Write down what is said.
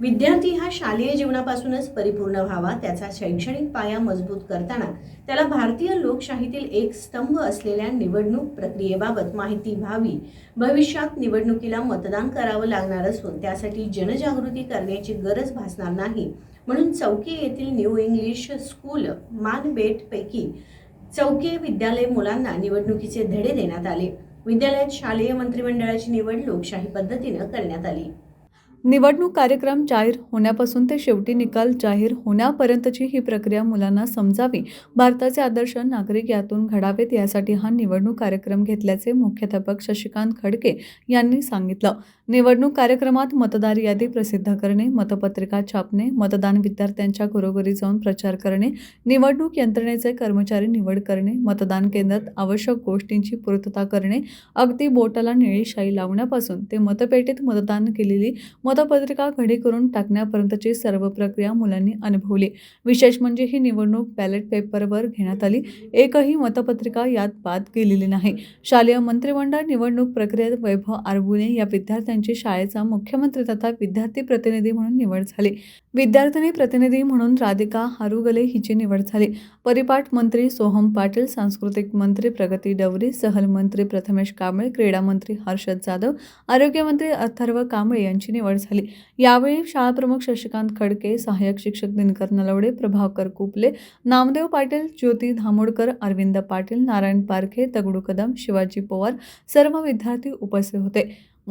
विद्यार्थी हा शालेय जीवनापासूनच परिपूर्ण व्हावा त्याचा शैक्षणिक पाया मजबूत करताना त्याला भारतीय लोकशाहीतील एक स्तंभ असलेल्या निवडणूक प्रक्रियेबाबत माहिती व्हावी. भविष्यात निवडणुकीला मतदान करावं लागणार असून त्यासाठी जनजागृती करण्याची गरज भासणार नाही. म्हणून चौकी येथील न्यू इंग्लिश स्कूल मानबेटपैकी चौके विद्यालय मुलांना निवडणुकीचे धडे देण्यात आले. विद्यालयात शालेय मंत्रिमंडळाची निवड लोकशाही पद्धतीनं करण्यात आली. निवडणूक कार्यक्रम जाहीर होण्यापासून ते शेवटी निकाल जाहीर होण्यापर्यंतची ही प्रक्रिया मुलांना समजावी भारताचे आदर्श नागरिक यातून घडावेत यासाठी हा निवडणूक कार्यक्रम घेतल्याचे मुख्याध्यापक शशिकांत खडके यांनी सांगितलं. निवडणूक कार्यक्रमात मतदार यादी प्रसिद्ध करणे मतपत्रिका छापणे मतदान विद्यार्थ्यांच्या घरोघरी जाऊन प्रचार करणे निवडणूक यंत्रणेचे कर्मचारी निवड करणे मतदान केंद्रात आवश्यक गोष्टींची पूर्तता करणे अगदी बोटाला निळी शाई लावण्यापासून ते मतपेटीत मतदान केलेली मतपत्रिका घडी करून टाकण्यापर्यंतची सर्व प्रक्रिया मुलांनी अनुभवली. विशेष म्हणजे ही निवडणूक बॅलेट पेपरवर घेण्यात आली. एकही मतपत्रिका यात बाद केलेली नाही. शालेय मंत्रिमंडळ निवडणूक प्रक्रियेत वैभव आरबुने या यांची शाळेचा मुख्यमंत्री तथा विद्यार्थी प्रतिनिधी म्हणून निवड झाली. विद्यार्थिनी प्रतिनिधी म्हणून राधिका हारुगले हिची निवड झाली. परिपाठ मंत्री सोहम पाटील सांस्कृतिक मंत्री प्रगती डवरी सहल मंत्री प्रथमेश कांबळे क्रीडा मंत्री हर्षद जाधव आरोग्यमंत्री अथर्व कांबळे यांची निवड झाली. यावेळी शाळाप्रमुख शशिकांत खडके सहाय्यक शिक्षक दिनकर नलवडे प्रभाकर कुपले नामदेव पाटील ज्योती धामोडकर अरविंद पाटील नारायण पारखे दगडू कदम शिवाजी पवार सर्व विद्यार्थी उपस्थित होते.